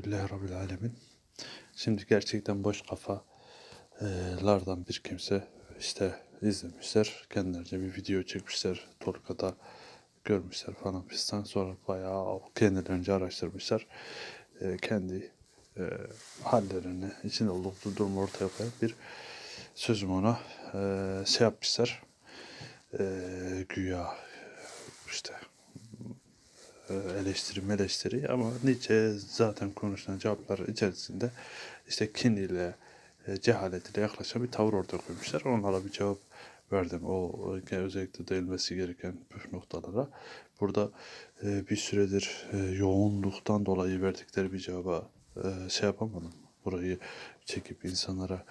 Alhamdülillahi Rabbil Alemin. Şimdi gerçekten boş kafalardan bir kimse işte izlemişler. Kendilerince bir video çekmişler. Tolka'da görmüşler falan fistan. Sonra bayağı kendilerince araştırmışlar. E, kendi e, hallerini, içinde oldukları durumu ortaya koyan bir sözüm ona e, şey yapmışlar. E, güya işte eleştiri meleştiri ama Nietzsche zaten konuşulan cevaplar içerisinde işte kin ile e, cehalet ile yaklaşan bir tavır ortaya koymuşlar. Onlara bir cevap verdim. O e, özellikle değinmesi gereken püf noktalara. Burada e, bir süredir e, yoğunluktan dolayı verdikleri bir cevaba e, şey yapamadım. Burayı çekip insanlara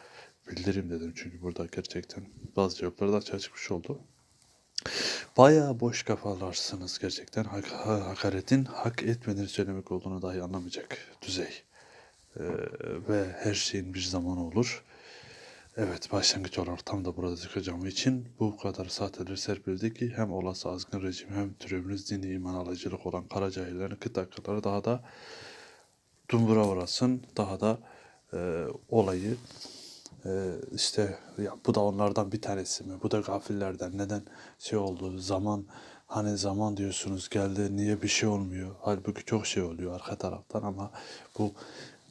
bildirim dedim. Çünkü burada gerçekten bazı cevaplar da açığa çıkmış oldu. Bayağı boş kafalarsınız gerçekten. Hak, ha- hakaretin hak etmediğini söylemek olduğunu dahi anlamayacak düzey. Ee, ve her şeyin bir zamanı olur. Evet başlangıç olarak tam da burada çıkacağım için bu kadar sahteler serpildi ki hem olası azgın rejim hem türeviniz dini iman alıcılık olan kara cahillerin kıt dakikaları daha da dumbura uğrasın. Daha da e, olayı ee, işte ya bu da onlardan bir tanesi mi? Bu da gafillerden. Neden şey oldu? Zaman hani zaman diyorsunuz geldi niye bir şey olmuyor? Halbuki çok şey oluyor arka taraftan ama bu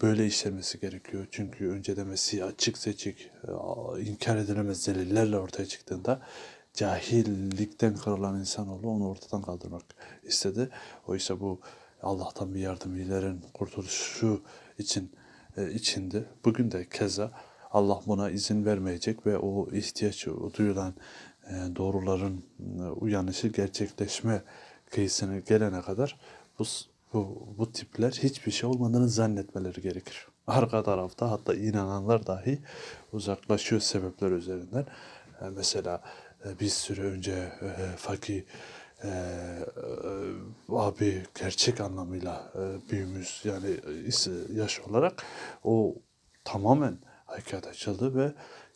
böyle işlemesi gerekiyor. Çünkü önce de Mesih açık seçik e, inkar edilemez delillerle ortaya çıktığında cahillikten kırılan insanoğlu onu ortadan kaldırmak istedi. Oysa bu Allah'tan bir yardım ilerin kurtuluşu için e, içindi. Bugün de keza Allah buna izin vermeyecek ve o ihtiyaç duyulan e, doğruların e, uyanışı gerçekleşme kıyısına gelene kadar bu, bu, bu tipler hiçbir şey olmadığını zannetmeleri gerekir. Arka tarafta hatta inananlar dahi uzaklaşıyor sebepler üzerinden. E, mesela bir süre önce fakir abi gerçek anlamıyla büyümüş yani yaş olarak o tamamen hakikat açıldı ve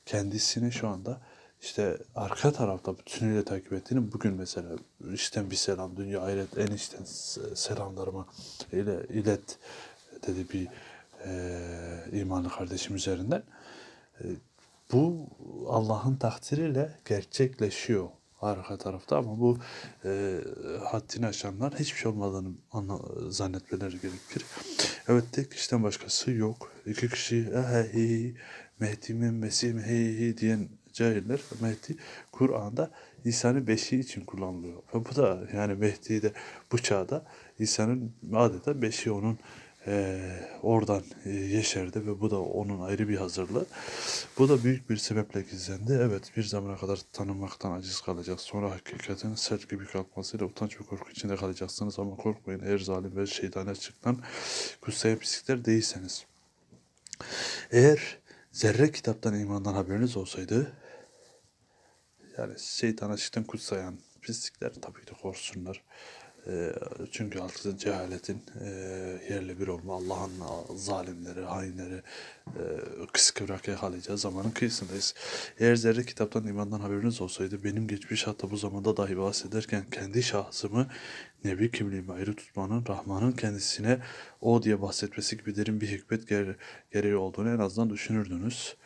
kendisini şu anda işte arka tarafta bütünüyle takip ettiğini bugün mesela işten bir selam dünya ahiret en içten selamlarımı ile ilet dedi bir e, imanlı kardeşim üzerinden. E, bu Allah'ın takdiriyle gerçekleşiyor arka tarafta ama bu e, haddini aşanlar hiçbir şey olmadığını anla, zannetmeleri gerekir. Evet tek kişiden başkası yok. İki kişi hey Mehdi mi Mesih mi hey hey diyen cahiller Mehdi Kur'an'da İsa'nın beşiği için kullanılıyor. Ve bu da yani Mehdi de bu çağda İsa'nın adeta beşiği onun e, oradan e, yeşerdi ve bu da onun ayrı bir hazırlığı. Bu da büyük bir sebeple gizlendi. Evet bir zamana kadar tanınmaktan aciz kalacak. Sonra hakikatin sert gibi kalkmasıyla utanç ve korku içinde kalacaksınız ama korkmayın eğer zalim ve şeytana çıkan kutsayan pislikler değilseniz. Eğer zerre kitaptan imandan haberiniz olsaydı yani şeytana çıktan kutsayan pislikler tabii ki korksunlar. E, çünkü altında cehaletin e, yerle bir olma, Allah'ın zalimleri, hainleri e, kıskıvrak yakalayacağı zamanın kıyısındayız. Eğer zerre kitaptan imandan haberiniz olsaydı benim geçmiş hatta bu zamanda dahi bahsederken kendi şahsımı Nebi kimliğimi ayrı tutmanın Rahman'ın kendisine o diye bahsetmesi gibi derin bir hikmet gere gereği olduğunu en azından düşünürdünüz.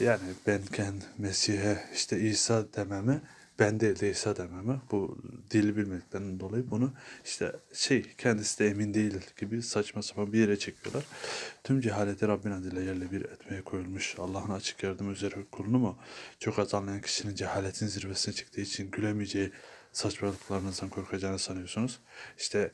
Yani ben kendi Mesih'e işte İsa dememi ben de İsa dememi bu dili bilmediklerinden dolayı bunu işte şey kendisi de emin değil gibi saçma sapan bir yere çekiyorlar. Tüm cehaleti Rabbin adıyla yerle bir etmeye koyulmuş Allah'ın açık yardımı üzere kulunu mu çok az anlayan kişinin cehaletin zirvesine çıktığı için gülemeyeceği saçmalıklarınızdan korkacağını sanıyorsunuz. İşte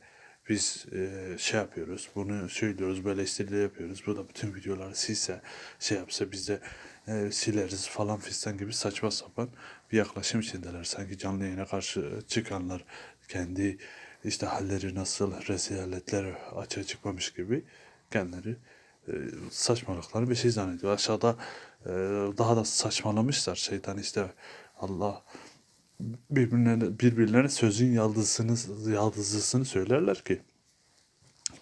biz e, şey yapıyoruz, bunu söylüyoruz, böyle istediği yapıyoruz. Bu da bütün videoları silse, şey yapsa biz de e, sileriz falan fistan gibi saçma sapan bir yaklaşım içindeler. Sanki canlı yayına karşı çıkanlar kendi işte halleri nasıl rezaletler açığa çıkmamış gibi kendileri e, saçmalıkları bir şey zannediyor. Aşağıda e, daha da saçmalamışlar. Şeytan işte Allah birbirlerine, birbirlerine sözün yaldızını, yaldızısını söylerler ki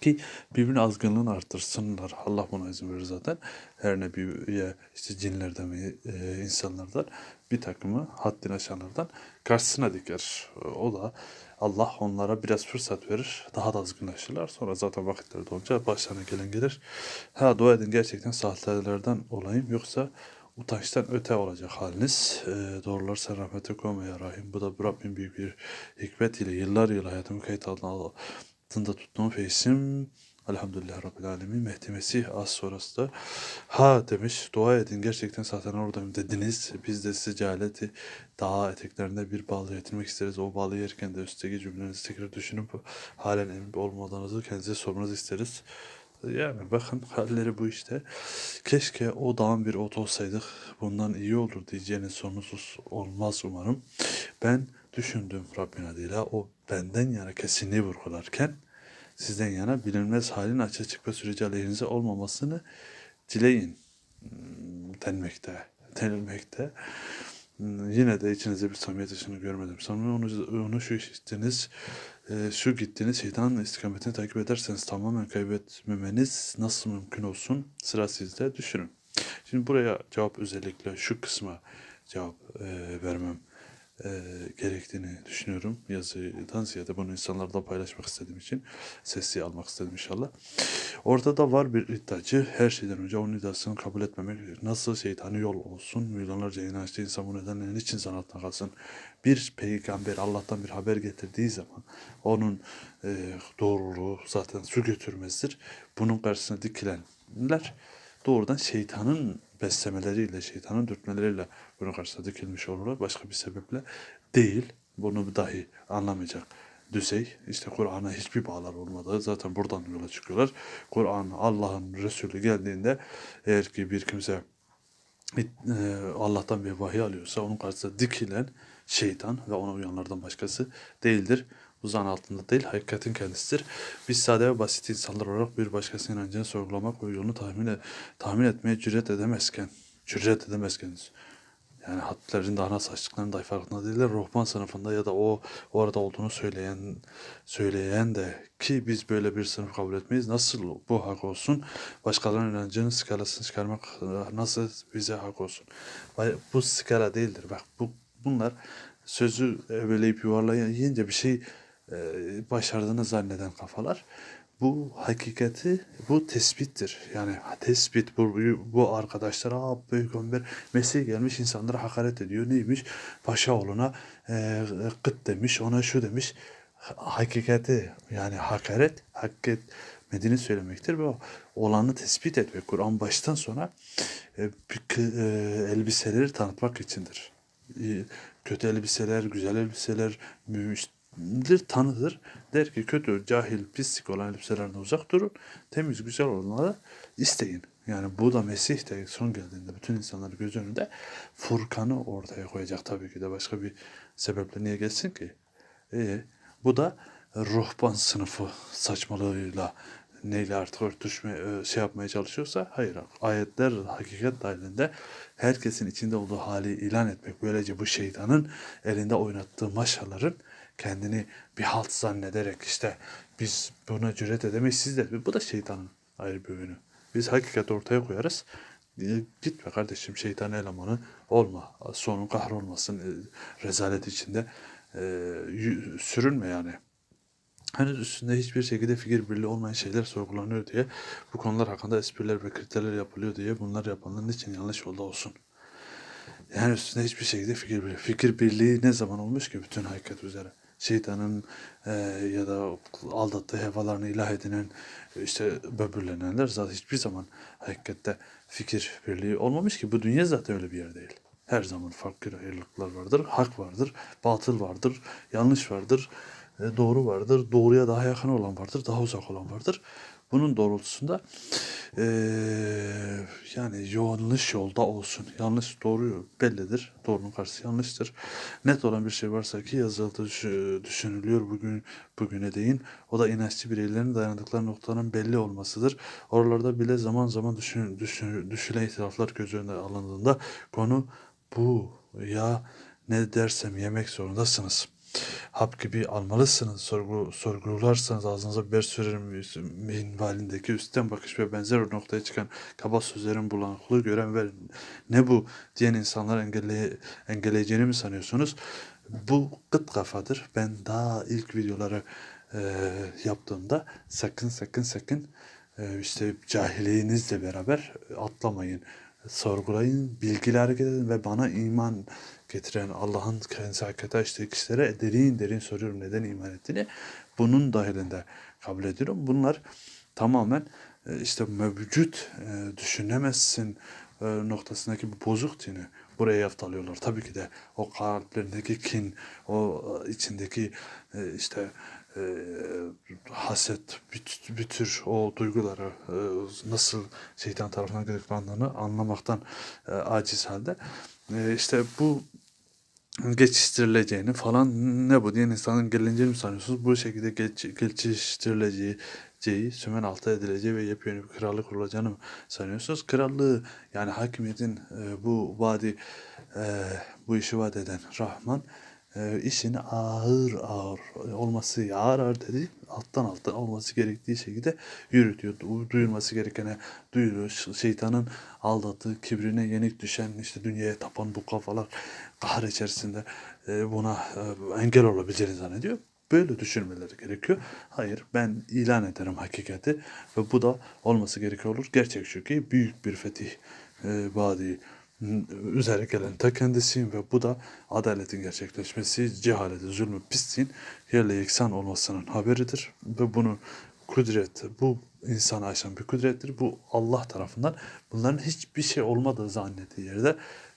ki birbirine azgınlığını arttırsınlar. Allah buna izin verir zaten. Her nebiye işte cinlerden ve e, insanlardan bir takımı haddini aşanlardan karşısına diker. O da Allah onlara biraz fırsat verir. Daha da azgınlaşırlar. Sonra zaten vakitleri dolunca başlarına gelen gelir. Ha dua edin gerçekten sahtelerden olayım. Yoksa utançtan öte olacak haliniz. E, doğrular sen rahmete koyma ya Rahim. Bu da Rabbim büyük bir hikmet ile yıllar yıl hayatımı kayıt altına altında tuttuğum feysim. Elhamdülillah Rabbil Alemin. Mehdi Mesih az sonrası da ha demiş dua edin gerçekten zaten oradayım dediniz. Biz de size cehaleti dağ eteklerinde bir bağlı getirmek isteriz. O bağlı yerken de üstteki cümlenizi tekrar düşünüp halen emin olmadığınızı kendinize sormanızı isteriz. Yani bakın halleri bu işte. Keşke o dağın bir ot olsaydık bundan iyi olur diyeceğiniz sonsuz olmaz umarım. Ben düşündüm Rabbin adıyla o benden yana kesinliği vurgularken sizden yana bilinmez halin açığa çıkma süreci aleyhinize olmamasını dileyin hmm, denmekte, denilmekte. Yine de içinizde bir samimiyet ışığını görmedim. Sonra onu, onu şu işittiniz, e, şu gittiniz, şeytanın istikametini takip ederseniz tamamen kaybetmemeniz nasıl mümkün olsun? Sıra sizde düşünün. Şimdi buraya cevap özellikle şu kısma cevap e, vermem e, gerektiğini düşünüyorum. Yazıdan ziyade bunu insanlarla paylaşmak istediğim için sesli almak istedim inşallah. Orada da var bir iddiacı. Her şeyden önce onun iddiasını kabul etmemek nasıl şeytani yol olsun. Milyonlarca inançlı insan bu nedenle niçin zan altına kalsın. Bir peygamber Allah'tan bir haber getirdiği zaman onun e, doğruluğu zaten su götürmezdir. Bunun karşısına dikilenler doğrudan şeytanın beslemeleriyle, şeytanın dürtmeleriyle bunun karşısına dikilmiş olurlar. Başka bir sebeple değil. Bunu dahi anlamayacak düzey. İşte Kur'an'a hiçbir bağlar olmadığı zaten buradan yola çıkıyorlar. Kur'an Allah'ın Resulü geldiğinde eğer ki bir kimse e, Allah'tan bir vahiy alıyorsa onun karşısında dikilen şeytan ve ona uyanlardan başkası değildir. Bu zan altında değil, hakikatin kendisidir. Biz sade ve basit insanlar olarak bir başkasının inancını sorgulamak ve yolunu tahmin, e, tahmin etmeye cüret edemezken, cüret edemezken, yani hadlerin daha nasıl açtıklarının dahi farkında değiller. Ruhban sınıfında ya da o orada olduğunu söyleyen söyleyen de ki biz böyle bir sınıf kabul etmeyiz. Nasıl bu hak olsun? Başkalarının inancının skalasını çıkarmak nasıl bize hak olsun? Bu skala değildir. Bak bu bunlar sözü eveleyip yuvarlayınca bir şey başardığını zanneden kafalar. Bu hakikati, bu tespittir. Yani tespit, bu, bu arkadaşlar, aa peygamber Mesih gelmiş insanlara hakaret ediyor. Neymiş? Paşaoğlu'na e, kıt demiş, ona şu demiş. Hakikati yani hakaret, hakikat etmediğini söylemektir ve olanı tespit etmek. Kur'an baştan sona e, e, elbiseleri tanıtmak içindir. E, kötü elbiseler, güzel elbiseler, mümiştir, tanıdır. Der ki kötü, cahil, pislik olan elbiselerden uzak durun. Temiz, güzel olanları isteyin. Yani bu da Mesih de son geldiğinde bütün insanları göz önünde Furkan'ı ortaya koyacak tabii ki de başka bir sebeple niye gelsin ki? E, bu da ruhban sınıfı saçmalığıyla neyle artık örtüşme şey yapmaya çalışıyorsa hayır ayetler hakikat dahilinde herkesin içinde olduğu hali ilan etmek böylece bu şeytanın elinde oynattığı maşaların kendini bir halt zannederek işte biz buna cüret edemeyiz siz de bu da şeytanın ayrı bir oyunu. Biz hakikat ortaya koyarız. Gitme kardeşim şeytan elemanı olma. Sonun kahrolmasın. Rezalet içinde e, sürünme yani henüz üstünde hiçbir şekilde fikir birliği olmayan şeyler sorgulanıyor diye bu konular hakkında espriler ve kriterler yapılıyor diye bunlar yapanların için yanlış yolda olsun. Yani üstünde hiçbir şekilde fikir birliği. Fikir birliği ne zaman olmuş ki bütün hakikat üzere? Şeytanın e, ya da aldattığı hevalarını ilah edinen işte böbürlenenler zaten hiçbir zaman hakikatte fikir birliği olmamış ki bu dünya zaten öyle bir yer değil. Her zaman farklı ayrılıklar vardır, hak vardır, batıl vardır, yanlış vardır, e, doğru vardır. Doğruya daha yakın olan vardır, daha uzak olan vardır. Bunun doğrultusunda e, yani yanlış yolda olsun. Yanlış doğru bellidir. Doğrunun karşısı yanlıştır. Net olan bir şey varsa ki yazıldı düşünülüyor bugün bugüne değin. O da inançlı bireylerin dayandıkları noktaların belli olmasıdır. Oralarda bile zaman zaman düşün, düşün, düşülen itiraflar göz önüne alındığında konu bu ya ne dersem yemek zorundasınız. Hap gibi almalısınız. Sorgu, sorgularsanız ağzınıza biber sürerim minvalindeki üstten bakış ve benzer noktaya çıkan kaba sözlerin bulanıklığı gören ve ne bu diyen insanlar engelle, engelleyeceğini mi sanıyorsunuz? Bu kıt kafadır. Ben daha ilk videoları e, yaptığımda sakın sakın sakın e, işte cahilliğinizle beraber atlamayın. Sorgulayın, bilgiyle hareket edin ve bana iman getiren Allah'ın kendisi hakikate açtığı kişilere derin derin soruyorum neden iman ettiğini. Bunun dahilinde kabul ediyorum. Bunlar tamamen e, işte mevcut e, düşünemezsin e, noktasındaki bu bozuk dini buraya yaftalıyorlar. Tabii ki de o kalplerindeki kin, o içindeki işte haset, bir, tür o duyguları nasıl şeytan tarafından gıdıklandığını anlamaktan aciz halde. İşte bu geçiştirileceğini falan ne bu diyen insanın gelince mi sanıyorsunuz? Bu şekilde geç, geçiştirileceği C'yi sümen altı edileceği ve yepyeni bir krallık kurulacağını mı sanıyorsunuz? Krallığı yani hakimiyetin e, bu vadi e, bu işi vaat eden Rahman e, işini ağır ağır olması ağır ağır dedi alttan alttan olması gerektiği şekilde yürütüyor. Du- Duyulması gerekene duyuruyor. Şeytanın aldattığı kibrine yenik düşen işte dünyaya tapan bu kafalar kahır içerisinde e, buna e, engel olabileceğini zannediyor. Böyle düşünmeleri gerekiyor. Hayır ben ilan ederim hakikati ve bu da olması gerekiyor olur. Gerçek ki büyük bir fetih e, vaadi gelen ta kendisiyim ve bu da adaletin gerçekleşmesi, cehaleti, zulmü, pisliğin yerle yeksan olmasının haberidir. Ve bunu kudret, bu insana aşan bir kudrettir. Bu Allah tarafından bunların hiçbir şey olmadığı zannettiği yerde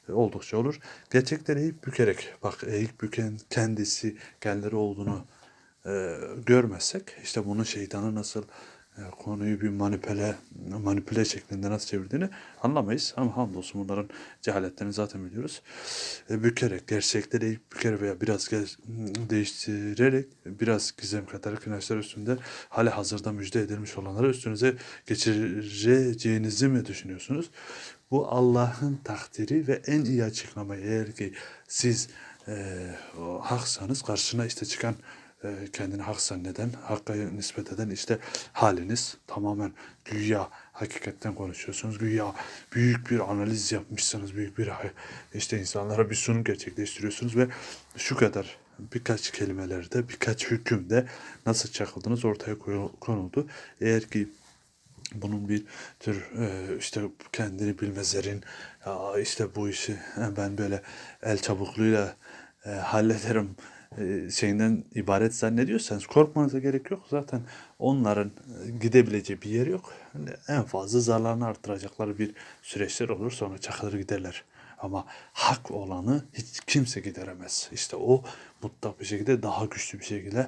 e, oldukça olur. Gerçekleri eğip bükerek, bak eğip büken kendisi kendileri olduğunu e, görmezsek, işte bunu şeytanı nasıl konuyu bir manipüle manipüle şeklinde nasıl çevirdiğini anlamayız. Ama hamdolsun bunların cehaletlerini zaten biliyoruz. E, bükerek, gerçekleri eğip büker veya biraz değiştirerek, biraz gizem katarak inançlar üstünde hali hazırda müjde edilmiş olanları üstünüze geçireceğinizi mi düşünüyorsunuz? Bu Allah'ın takdiri ve en iyi açıklamayı eğer ki siz e, haksanız karşına işte çıkan e, kendini hak zanneden, hakka nispet eden işte haliniz tamamen güya hakikatten konuşuyorsunuz. Güya büyük bir analiz yapmışsınız, büyük bir işte insanlara bir sunum gerçekleştiriyorsunuz ve şu kadar birkaç kelimelerde, birkaç hükümde nasıl çakıldınız ortaya konuldu. Eğer ki bunun bir tür e, işte kendini bilmezlerin işte bu işi e, ben böyle el çabukluğuyla e, hallederim e, şeyinden ibaret zannediyorsanız korkmanıza gerek yok. Zaten onların e, gidebileceği bir yer yok. En fazla zararını arttıracakları bir süreçler olur sonra çakılır giderler. Ama hak olanı hiç kimse gideremez. İşte o mutlak bir şekilde daha güçlü bir şekilde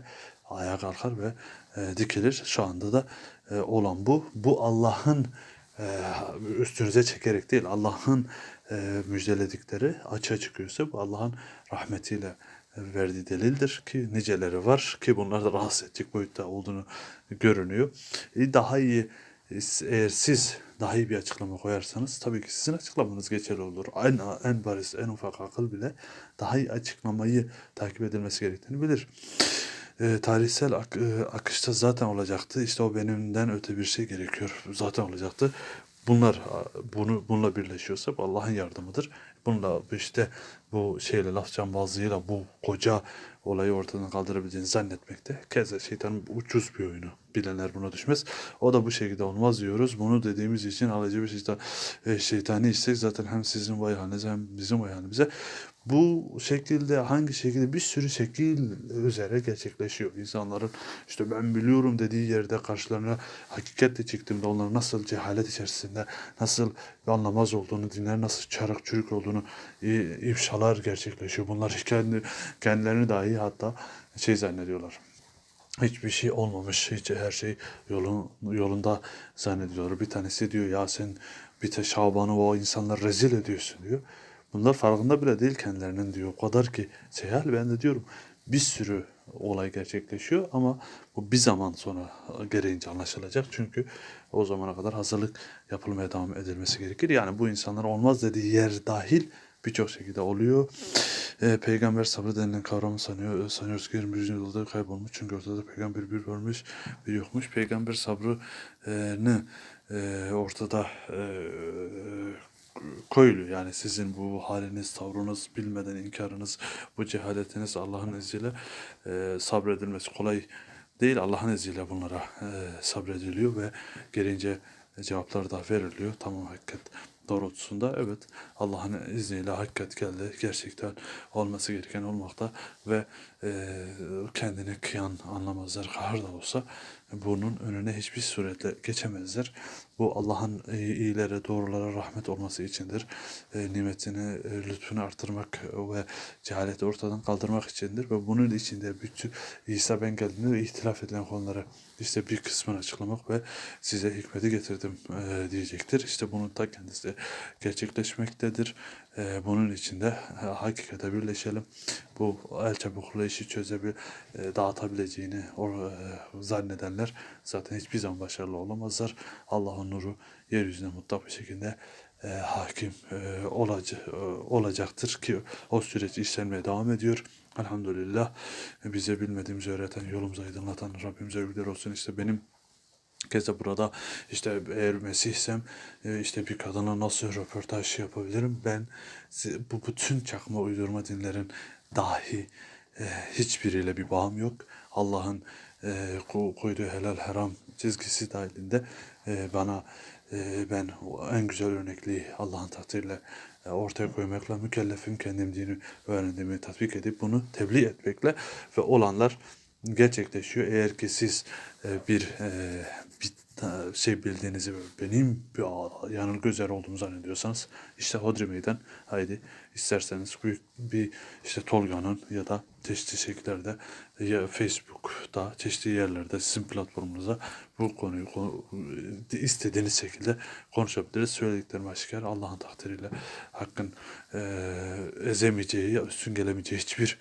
ayağa kalkar ve e, dikilir. Şu anda da e, olan bu. Bu Allah'ın e, üstünüze çekerek değil, Allah'ın e, müjdeledikleri açığa çıkıyorsa bu Allah'ın rahmetiyle verdiği delildir ki niceleri var ki bunlar da rahatsız edecek boyutta olduğunu görünüyor. E, daha iyi e, eğer siz daha iyi bir açıklama koyarsanız tabii ki sizin açıklamanız geçerli olur. En, en bariz, en ufak akıl bile daha iyi açıklamayı takip edilmesi gerektiğini bilir. E, tarihsel ak- e, akışta zaten olacaktı. İşte o benimden öte bir şey gerekiyor. Zaten olacaktı. Bunlar bunu bununla birleşiyorsa bu Allah'ın yardımıdır. Bununla işte bu şeyle laf cambazlığıyla bu koca olayı ortadan kaldırabileceğini zannetmekte. Keza şeytanın ucuz bir oyunu. Bilenler buna düşmez. O da bu şekilde olmaz diyoruz. Bunu dediğimiz için alıcı bir şeytan, e, şeytani istek zaten hem sizin vay hem bizim vay bu şekilde hangi şekilde bir sürü şekil üzere gerçekleşiyor. İnsanların işte ben biliyorum dediği yerde karşılarına hakikatle çıktığımda onların nasıl cehalet içerisinde nasıl anlamaz olduğunu, dinler nasıl çarık çürük olduğunu e, ifşalar gerçekleşiyor. Bunlar kendi kendilerini dahi hatta şey zannediyorlar hiçbir şey olmamış, hiç her şey yolun yolunda zannediyorlar. Bir tanesi diyor ya sen bir Şaban'ı o insanlar rezil ediyorsun diyor. Bunlar farkında bile değil kendilerinin diyor. O kadar ki seyal ben de diyorum bir sürü olay gerçekleşiyor ama bu bir zaman sonra gereğince anlaşılacak. Çünkü o zamana kadar hazırlık yapılmaya devam edilmesi gerekir. Yani bu insanlar olmaz dediği yer dahil birçok şekilde oluyor. E, peygamber sabrı denilen kavramı sanıyor, sanıyoruz ki 21. yüzyılda kaybolmuş. Çünkü ortada peygamber bir varmış, bir yokmuş. Peygamber sabrını e, ortada e, koyuluyor. Yani sizin bu haliniz, tavrınız, bilmeden inkarınız, bu cehaletiniz Allah'ın izniyle e, sabredilmesi kolay değil. Allah'ın izniyle bunlara e, sabrediliyor ve gelince cevaplar da veriliyor. Tamam hakikat doğrultusunda evet Allah'ın izniyle hakikat geldi. Gerçekten olması gereken olmakta ve e, kendini kıyan anlamazlar. Kahır da olsa bunun önüne hiçbir suretle geçemezler. Bu Allah'ın iyilere, doğrulara rahmet olması içindir. E, nimetini, e, lütfunu artırmak ve cehaleti ortadan kaldırmak içindir. Ve bunun içinde bütün İsa ben geldiğimde ihtilaf edilen konuları işte bir kısmını açıklamak ve size hikmeti getirdim e, diyecektir. İşte bunun ta kendisi gerçekleşmektedir. E, bunun için de e, hakikate birleşelim. Bu el çabukluğu işi çözebil, e, dağıtabileceğini or, e, zannedenler zaten hiçbir zaman başarılı olamazlar. Allah'ın nuru yeryüzüne mutlak bir şekilde e, hakim e, olaca, e, olacaktır ki o süreç işlenmeye devam ediyor. Elhamdülillah bize bilmediğimizi öğreten, yolumuzu aydınlatan Rabbimize övgüler olsun. İşte benim Keza burada işte eğer Mesihsem e, işte bir kadına nasıl röportaj yapabilirim? Ben bu bütün çakma uydurma dinlerin dahi e, hiçbiriyle bir bağım yok. Allah'ın e, ko- koyduğu helal haram çizgisi dahilinde e, bana e, ben en güzel örnekliği Allah'ın takdiriyle e, ortaya koymakla mükellefim. Kendim dini öğrendiğimi tatbik edip bunu tebliğ etmekle ve olanlar gerçekleşiyor. Eğer ki siz bir bir şey bildiğinizi benim bir yanılgı üzere olduğumu zannediyorsanız işte Hodri Meydan haydi isterseniz büyük bir işte Tolga'nın ya da çeşitli şekillerde ya Facebook'ta çeşitli yerlerde sizin platformunuza bu konuyu konu- istediğiniz şekilde konuşabiliriz. Söylediklerim aşikar Allah'ın takdiriyle hakkın e, ezemeyeceği üstün gelemeyeceği hiçbir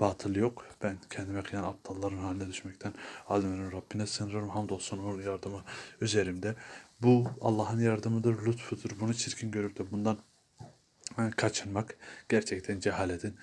batıl yok. Ben kendime kıyan aptalların haline düşmekten alemlerin Rabbine sığınırım. Hamdolsun onun yardımı üzerimde. Bu Allah'ın yardımıdır, lütfudur. Bunu çirkin görüp de bundan e, kaçınmak gerçekten cehaletin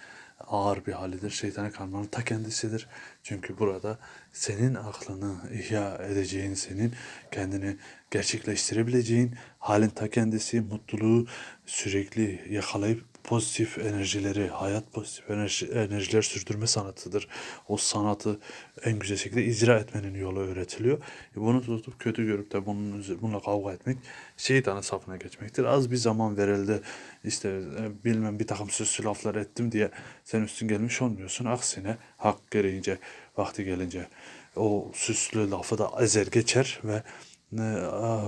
ağır bir halidir. Şeytana kalmanın ta kendisidir. Çünkü burada senin aklını ihya edeceğin, senin kendini gerçekleştirebileceğin halin ta kendisi, mutluluğu sürekli yakalayıp pozitif enerjileri, hayat pozitif enerji, enerjiler sürdürme sanatıdır. O sanatı en güzel şekilde icra etmenin yolu öğretiliyor. E bunu tutup kötü görüp de bunun, bununla kavga etmek şeytanın safına geçmektir. Az bir zaman verildi işte e, bilmem bir takım süslü laflar ettim diye sen üstün gelmiş olmuyorsun. Aksine hak gereğince vakti gelince o süslü lafı da ezer geçer ve e, a,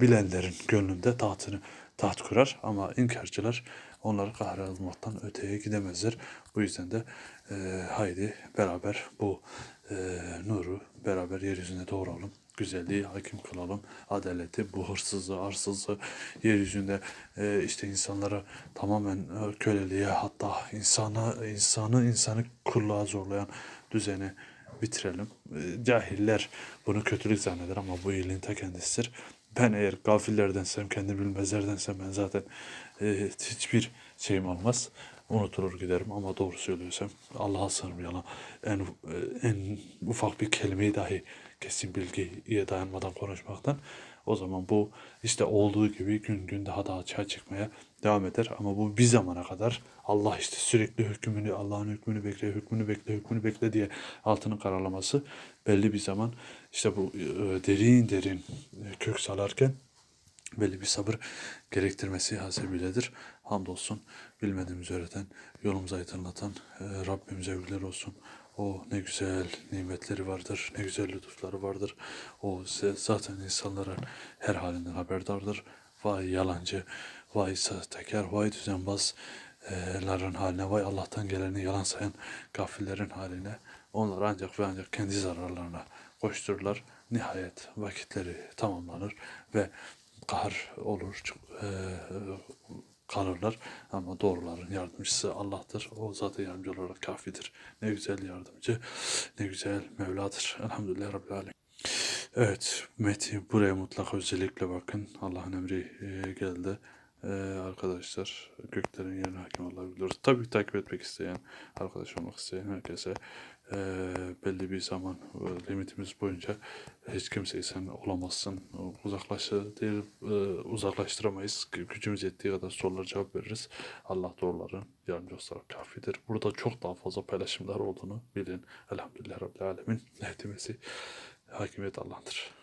bilenlerin gönlünde tahtını taht kurar ama inkarcılar onları kahrolmaktan öteye gidemezler. Bu yüzden de e, haydi beraber bu e, nuru beraber yeryüzüne doğuralım. Güzelliği hakim kılalım. Adaleti, bu hırsızlığı, arsızlığı yeryüzünde e, işte insanları tamamen e, köleliğe hatta insana, insanı insanı kulluğa zorlayan düzeni bitirelim. E, Cahiller bunu kötülük zanneder ama bu iyiliğin ta kendisidir. Ben eğer gafillerdensem, kendi bilmezlerdensem ben zaten e, hiçbir şeyim olmaz. Unutulur giderim ama doğru söylüyorsam Allah'a sığınırım yalan. En, en ufak bir kelimeyi dahi kesin bilgiye dayanmadan konuşmaktan o zaman bu işte olduğu gibi gün gün daha da açığa çıkmaya devam eder. Ama bu bir zamana kadar Allah işte sürekli hükmünü, Allah'ın hükmünü bekle, hükmünü bekle, hükmünü bekle diye altını karalaması belli bir zaman işte bu e, derin derin e, kök salarken belli bir sabır gerektirmesi hasebiyledir. Hamdolsun bilmediğimizi öğreten, yolumuzu aydınlatan e, Rabbimize övgüler olsun. O ne güzel nimetleri vardır, ne güzel lütufları vardır. O zaten insanların her halinden haberdardır. Vay yalancı, vay sahtekar, vay düzenbazların haline, vay Allah'tan geleni yalan sayan gafillerin haline. Onlar ancak ve ancak kendi zararlarına koştururlar. Nihayet vakitleri tamamlanır ve kahır olur, eee, kalırlar. Ama doğruların yardımcısı Allah'tır. O zaten yardımcı olarak kafidir. Ne güzel yardımcı, ne güzel Mevladır. Elhamdülillah Rabbil Alemin. Evet, Meti buraya mutlaka özellikle bakın. Allah'ın emri eee, geldi. Ee, arkadaşlar göklerin yerine hakim Allah'ı biliyoruz. Tabii ki takip etmek isteyen, arkadaş olmak isteyen herkese ee, belli bir zaman e, limitimiz boyunca hiç kimseyi sen olamazsın, uzaklaştır değil, e, uzaklaştıramayız. Gü- Gücümüz yettiği kadar sorulara cevap veririz. Allah doğruların yardımcısı olarak kafidir. Burada çok daha fazla paylaşımlar olduğunu bilin. Elhamdülillah Rabbil Alemin. Nehdimesi hakimiyet Allah'tır.